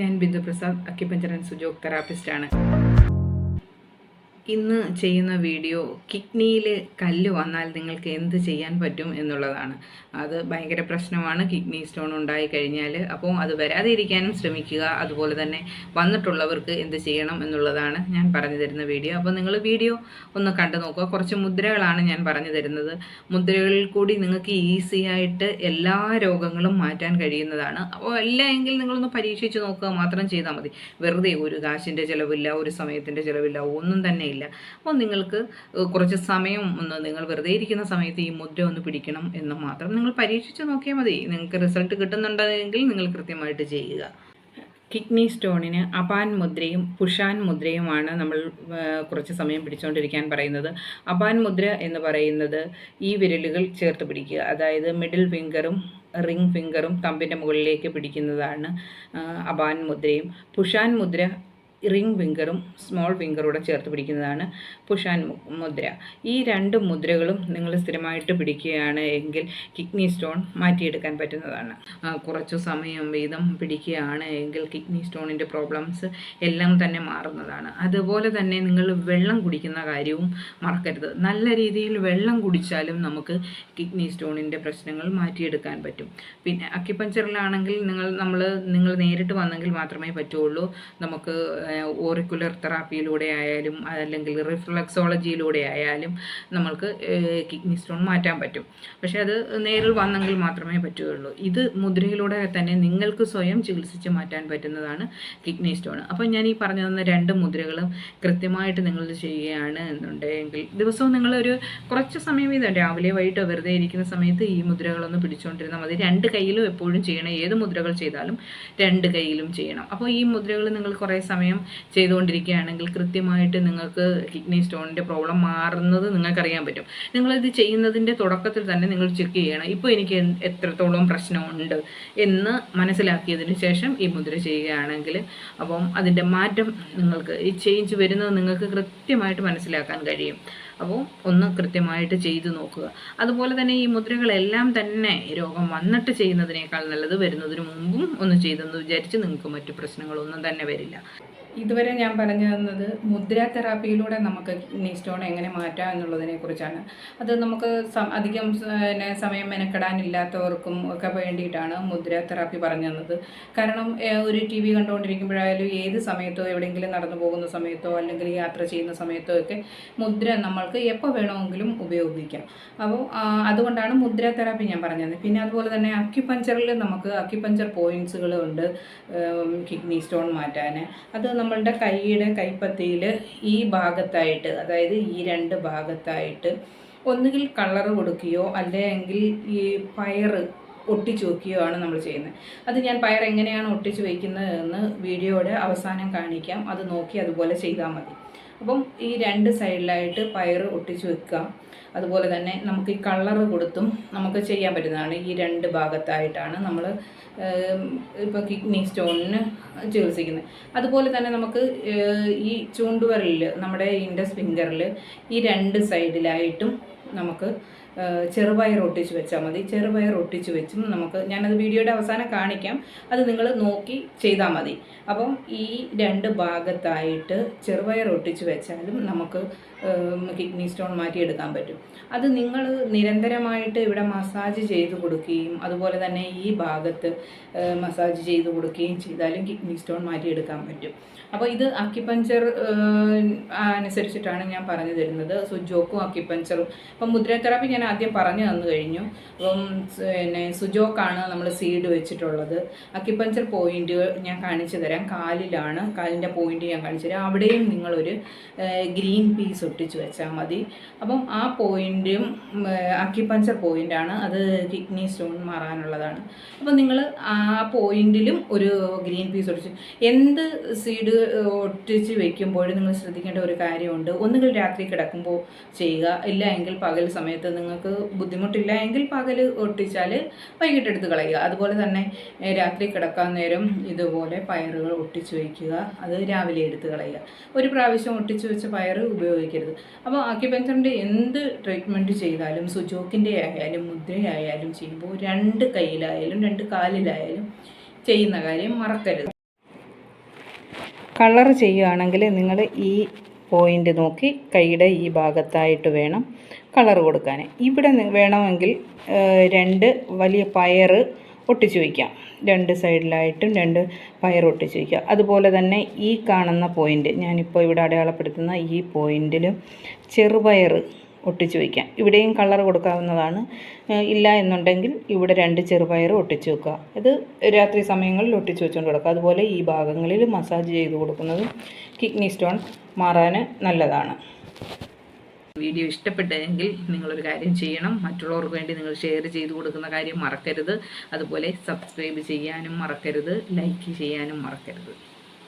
ഞാൻ Bindu Prasad acupuncture and Sujok തെറാപ്പിസ്റ്റാണ്. ഇന്ന് ചെയ്യുന്ന വീഡിയോ കിഡ്നിയിൽ കല്ല് വന്നാൽ നിങ്ങൾക്ക് എന്ത് ചെയ്യാൻ പറ്റും എന്നുള്ളതാണ്. അത് ഭയങ്കര പ്രശ്നമാണ്. കിഡ്നി സ്റ്റോൺ ഉണ്ടായി കഴിഞ്ഞാൽ അപ്പോൾ അത് വരാതിരിക്കാനും ശ്രമിക്കുക. അതുപോലെ തന്നെ വന്നിട്ടുള്ളവർക്ക് എന്ത് ചെയ്യണം എന്നുള്ളതാണ് ഞാൻ പറഞ്ഞു തരുന്ന വീഡിയോ. അപ്പോൾ നിങ്ങൾ വീഡിയോ ഒന്ന് കണ്ടു നോക്കുക. കുറച്ച് മുദ്രകളാണ് ഞാൻ പറഞ്ഞു തരുന്നത്. മുദ്രകളിൽ കൂടി നിങ്ങൾക്ക് ഈസി ആയിട്ട് എല്ലാ രോഗങ്ങളും മാറ്റാൻ കഴിയുന്നതാണ്. അപ്പോൾ അല്ല എങ്കിൽ നിങ്ങളൊന്ന് പരീക്ഷിച്ച് നോക്കുക. മാത്രം ചെയ്താൽ മതി. വെറുതെ ഒരു കാശിന്റെ ചിലവില്ല ഒരു സമയത്തിന്റെ ചിലവില്ല ഒന്നും തന്നെ ഇല്ല. അപ്പോൾ നിങ്ങൾക്ക് കുറച്ച് സമയം ഒന്ന് നിങ്ങൾ വെറുതെ ഇരിക്കുന്ന സമയത്ത് ഈ മുദ്ര ഒന്ന് പിടിക്കണം എന്ന് മാത്രം നിങ്ങൾ പരീക്ഷിച്ച് നോക്കിയാൽ മതി. നിങ്ങൾക്ക് റിസൾട്ട് കിട്ടുന്നുണ്ടെങ്കിൽ നിങ്ങൾ കൃത്യമായിട്ട് ചെയ്യുക. കിഡ്നി സ്റ്റോണിന് അപാൻ മുദ്രയും പുഷാൻ മുദ്രയുമാണ് നമ്മൾ കുറച്ച് സമയം പിടിച്ചുകൊണ്ടിരിക്കാൻ പറയുന്നത്. അപാൻ മുദ്ര എന്ന് പറയുന്നത് ഈ വിരലുകൾ ചേർത്ത് പിടിക്കുക. അതായത് മിഡിൽ ഫിംഗറും റിംഗ് ഫിംഗറും തമ്പിന്റെ മുകളിലേക്ക് പിടിക്കുന്നതാണ് അപാൻ മുദ്രയും. പുഷാൻ മുദ്ര റിംഗ് ഫിംഗറും സ്മോൾ ഫിംഗറൂടെ ചേർത്ത് പിടിക്കുന്നതാണ് പുഷാൻ മുദ്ര. ഈ രണ്ട് മുദ്രകളും നിങ്ങൾ സ്ഥിരമായിട്ട് പിടിക്കുകയാണ് എങ്കിൽ കിഡ്നി സ്റ്റോൺ മാറ്റിയെടുക്കാൻ പറ്റുന്നതാണ്. കുറച്ചു സമയം വീതം പിടിക്കുകയാണ് എങ്കിൽ കിഡ്നി സ്റ്റോണിന്റെ പ്രോബ്ലംസ് എല്ലാം തന്നെ മാറുന്നതാണ്. അതുപോലെ തന്നെ നിങ്ങൾ വെള്ളം കുടിക്കുന്ന കാര്യവും മറക്കരുത്. നല്ല രീതിയിൽ വെള്ളം കുടിച്ചാലും നമുക്ക് കിഡ്നി സ്റ്റോണിന്റെ പ്രശ്നങ്ങൾ മാറ്റിയെടുക്കാൻ പറ്റും. പിന്നെ അക്യുപഞ്ചറിലാണെങ്കിൽ നിങ്ങൾ നമ്മൾ നിങ്ങൾ നേരിട്ട് വന്നെങ്കിൽ മാത്രമേ പറ്റുള്ളൂ. നമുക്ക് ഓറിക്കുലർ തെറാപ്പിയിലൂടെ ആയാലും അല്ലെങ്കിൽ റിഫ്ലക്സോളജിയിലൂടെ ആയാലും നമ്മൾക്ക് കിഡ്നി സ്റ്റോൺ മാറ്റാൻ പറ്റും. പക്ഷേ അത് നേരിൽ വന്നെങ്കിൽ മാത്രമേ പറ്റുകയുള്ളൂ. ഇത് മുദ്രയിലൂടെ തന്നെ നിങ്ങൾക്ക് സ്വയം ചികിത്സിച്ച് മാറ്റാൻ പറ്റുന്നതാണ് കിഡ്നി സ്റ്റോൺ അപ്പോൾ ഞാൻ ഈ പറഞ്ഞു തന്ന രണ്ട് മുദ്രകളും കൃത്യമായിട്ട് നിങ്ങൾ ചെയ്യുകയാണ് എന്നുണ്ടെങ്കിൽ ദിവസവും നിങ്ങളൊരു കുറച്ച് സമയം ഇത് രാവിലെ വൈകിട്ടോ വെറുതെ ഇരിക്കുന്ന സമയത്ത് ഈ മുദ്രകളൊന്ന് പിടിച്ചുകൊണ്ടിരുന്നാൽ മതി. രണ്ട് കയ്യിലും എപ്പോഴും ചെയ്യണം. ഏത് മുദ്രകൾ ചെയ്താലും രണ്ട് കയ്യിലും ചെയ്യണം. അപ്പോൾ ഈ മുദ്രകൾ നിങ്ങൾ കുറേ സമയം ചെയ്തുകൊണ്ടിരിക്കുകയാണെങ്കിൽ കൃത്യമായിട്ട് നിങ്ങൾക്ക് കിഡ്നി സ്റ്റോണിന്റെ പ്രോബ്ലം മാറുന്നത് നിങ്ങൾക്കറിയാൻ പറ്റും. നിങ്ങളിത് ചെയ്യുന്നതിന്റെ തുടക്കത്തിൽ തന്നെ നിങ്ങൾ ചെക്ക് ചെയ്യണം. ഇപ്പോൾ എനിക്ക് എത്രത്തോളം പ്രശ്നമുണ്ട് എന്ന് മനസ്സിലാക്കിയതിന് ശേഷം ഈ മുദ്ര ചെയ്യുകയാണെങ്കിൽ അപ്പം അതിന്റെ മാറ്റം നിങ്ങൾക്ക് ഈ ചേഞ്ച് വരുന്നത് നിങ്ങൾക്ക് കൃത്യമായിട്ട് മനസ്സിലാക്കാൻ കഴിയും. അപ്പോൾ ഒന്ന് കൃത്യമായിട്ട് ചെയ്തു നോക്കുക. അതുപോലെ തന്നെ ഈ മുദ്രകളെല്ലാം തന്നെ രോഗം വന്നിട്ട് ചെയ്യുന്നതിനേക്കാൾ നല്ലത് വരുന്നതിന് മുമ്പും ഒന്ന് ചെയ്തെന്ന് വിചാരിച്ച് നിങ്ങൾക്ക് മറ്റു പ്രശ്നങ്ങളൊന്നും തന്നെ വരില്ല. ഇതുവരെ ഞാൻ പറഞ്ഞു തന്നത് മുദ്ര തെറാപ്പിയിലൂടെ നമുക്ക് കിഡ്നി സ്റ്റോൺ എങ്ങനെ മാറ്റാം എന്നുള്ളതിനെ കുറിച്ചാണ്. അത് നമുക്ക് അധികം പിന്നെ സമയം മെനക്കെടാനില്ലാത്തവർക്കും ഒക്കെ വേണ്ടിയിട്ടാണ് മുദ്ര തെറാപ്പി പറഞ്ഞു തന്നത്. കാരണം ഒരു ടി വി കണ്ടുകൊണ്ടിരിക്കുമ്പോഴായാലും ഏത് സമയത്തോ എവിടെയെങ്കിലും നടന്നു പോകുന്ന സമയത്തോ അല്ലെങ്കിൽ യാത്ര ചെയ്യുന്ന സമയത്തോ ഒക്കെ മുദ്ര നമ്മൾക്ക് എപ്പോൾ വേണമെങ്കിലും ഉപയോഗിക്കാം. അപ്പോൾ അതുകൊണ്ടാണ് മുദ്ര തെറാപ്പി ഞാൻ പറഞ്ഞത് പിന്നെ അതുപോലെ തന്നെ അക്യുപഞ്ചറിൽ നമുക്ക് അക്യുപഞ്ചർ പോയിന്റ്സുകളുണ്ട് കിഡ്നി സ്റ്റോൺ മാറ്റാൻ അത് നമ്മളുടെ കൈയുടെ കൈപ്പത്തിയിൽ ഈ ഭാഗത്തായിട്ട് അതായത് ഈ രണ്ട് ഭാഗത്തായിട്ട് ഒന്നുകിൽ കളർ കൊടുക്കുകയോ അല്ലെങ്കിൽ ഈ പയറ് ഒട്ടിച്ചു വയ്ക്കുകയാണ് നമ്മൾ ചെയ്യുന്നത്. അത് ഞാൻ പയർ എങ്ങനെയാണ് ഒട്ടിച്ചു വയ്ക്കുന്നത് എന്ന് വീഡിയോയുടെ അവസാനം കാണിക്കാം. അത് നോക്കി അതുപോലെ ചെയ്താൽ മതി. അപ്പം ഈ രണ്ട് സൈഡിലായിട്ട് പയർ ഒട്ടിച്ചു വെക്കുക. അതുപോലെ തന്നെ നമുക്ക് ഈ കളർ കൊടുത്തും നമുക്ക് ചെയ്യാൻ പറ്റുന്നതാണ്. ഈ രണ്ട് ഭാഗത്തായിട്ടാണ് നമ്മൾ ഇപ്പോൾ കിഡ്നി സ്റ്റോണിന് ചികിത്സിക്കുന്നത്. അതുപോലെ തന്നെ നമുക്ക് ഈ ചൂണ്ടുവരലിൽ നമ്മുടെ ഇൻഡസ് ഫിംഗറിൽ ഈ രണ്ട് സൈഡിലായിട്ടും നമുക്ക് ചെറുപയർ ഒട്ടിച്ച് വെച്ചാൽ മതി. ചെറുപയർ ഒട്ടിച്ച് വെച്ചും നമുക്ക് ഞാനത് വീഡിയോയുടെ അവസാനം കാണിക്കാം. അത് നിങ്ങൾ നോക്കി ചെയ്താൽ മതി. അപ്പം ഈ രണ്ട് ഭാഗത്തായിട്ട് ചെറുപയർ ഒട്ടിച്ച് വെച്ചാലും നമുക്ക് കിഡ്നി സ്റ്റോൺ മാറ്റിയെടുക്കാൻ പറ്റും. അത് നിങ്ങൾ നിരന്തരമായിട്ട് ഇവിടെ മസാജ് ചെയ്ത് കൊടുക്കുകയും അതുപോലെ തന്നെ ഈ ഭാഗത്ത് മസാജ് ചെയ്ത് കൊടുക്കുകയും ചെയ്താലും കിഡ്നി സ്റ്റോൺ മാറ്റിയെടുക്കാൻ പറ്റും. അപ്പോൾ ഇത് അക്യുപഞ്ചർ അനുസരിച്ചിട്ടാണ് ഞാൻ പറഞ്ഞു തരുന്നത്. സുജോക്കും അക്യുപഞ്ചറും അപ്പം മുദ്ര തെറാപ്പി ഞാൻ ആദ്യം പറഞ്ഞു തന്നു കഴിഞ്ഞു. അപ്പം പിന്നെ സുജോക്കാണ് നമ്മൾ സീഡ് വെച്ചിട്ടുള്ളത്. അക്യുപഞ്ചർ പോയിന്റുകൾ ഞാൻ കാണിച്ചു തരാം. കാലിലാണ്. കാലിന്റെ പോയിന്റ് ഞാൻ കാണിച്ചു തരാം. അവിടെയും നിങ്ങളൊരു ഗ്രീൻ പീസ് ഒട്ടിച്ച് വെച്ചാൽ മതി. അപ്പം ആ പോയിന്റും അക്യുപഞ്ചർ പോയിന്റാണ് അത് കിഡ്നി സ്റ്റോൺ മാറാനുള്ളതാണ്. അപ്പം നിങ്ങൾ ആ പോയിന്റിലും ഒരു ഗ്രീൻ പീസ് ഒട്ടിച്ച്. എന്ത് സീഡ് ഒട്ടിച്ച് വെക്കുമ്പോഴും നിങ്ങൾ ശ്രദ്ധിക്കേണ്ട ഒരു കാര്യമുണ്ട്. ഒന്നുകിൽ രാത്രി കിടക്കുമ്പോൾ ചെയ്യുക. ഇല്ല എങ്കിൽ പകൽ സമയത്ത് നിങ്ങൾക്ക് ബുദ്ധിമുട്ടില്ല എങ്കിൽ പകൽ ഒട്ടിച്ചാൽ വൈകിട്ട് എടുത്ത് കളയുക. അതുപോലെ തന്നെ രാത്രി കിടക്കാൻ നേരം ഇതുപോലെ പയറുകൾ ഒട്ടിച്ചു വയ്ക്കുക. അത് രാവിലെ എടുത്ത് കളയുക. ഒരു പ്രാവശ്യം ഒട്ടിച്ചു വെച്ച പയർ ഉപയോഗിക്കരുത്. അപ്പോൾ അക്യുപഞ്ചറിന്റെ എന്ത് ട്രീറ്റ്മെന്റ് ചെയ്താലും സുജോക്കിന്റെ ആയാലും മുദ്രയായാലും ചെയ്യുമ്പോൾ രണ്ട് കയ്യിലായാലും രണ്ട് കാലിലായാലും ചെയ്യുന്ന കാര്യം മറക്കരുത്. കളർ ചെയ്യുകയാണെങ്കിൽ നിങ്ങൾ ഈ പോയിന്റ് നോക്കി കൈയുടെ ഈ ഭാഗത്തായിട്ട് വേണം കളർ കൊടുക്കാൻ ഇവിടെ വേണമെങ്കിൽ രണ്ട് വലിയ പയർ ഒട്ടിച്ചു വയ്ക്കാം രണ്ട് സൈഡിലായിട്ടും രണ്ട് പയർ ഒട്ടിച്ചു വയ്ക്കാം അതുപോലെ തന്നെ ഈ കാണുന്ന പോയിന്റ് ഞാനിപ്പോൾ ഇവിടെ അടയാളപ്പെടുത്തുന്ന ഈ പോയിന്റിലും ചെറുപയർ ഒട്ടിച്ചു വയ്ക്കാം. ഇവിടെയും കളർ കൊടുക്കാവുന്നതാണ്. ഇല്ല എന്നുണ്ടെങ്കിൽ ഇവിടെ രണ്ട് ചെറുപയർ ഒട്ടിച്ചു വെക്കുക. ഇത് രാത്രി സമയങ്ങളിൽ ഒട്ടിച്ചു വെച്ചുകൊണ്ട് കൊടുക്കുക അതുപോലെ ഈ ഭാഗങ്ങളിൽ മസാജ് ചെയ്ത് കൊടുക്കുന്നതും കിഡ്നി സ്റ്റോൺ മാറാൻ നല്ലതാണ്. വീഡിയോ ഇഷ്ടപ്പെട്ടെങ്കിൽ നിങ്ങളൊരു കാര്യം ചെയ്യണം. മറ്റുള്ളവർക്ക് വേണ്ടി നിങ്ങൾ ഷെയർ ചെയ്ത് കൊടുക്കുന്ന കാര്യം മറക്കരുത്. അതുപോലെ സബ്സ്ക്രൈബ് ചെയ്യാനും മറക്കരുത്. ലൈക്ക് ചെയ്യാനും മറക്കരുത്.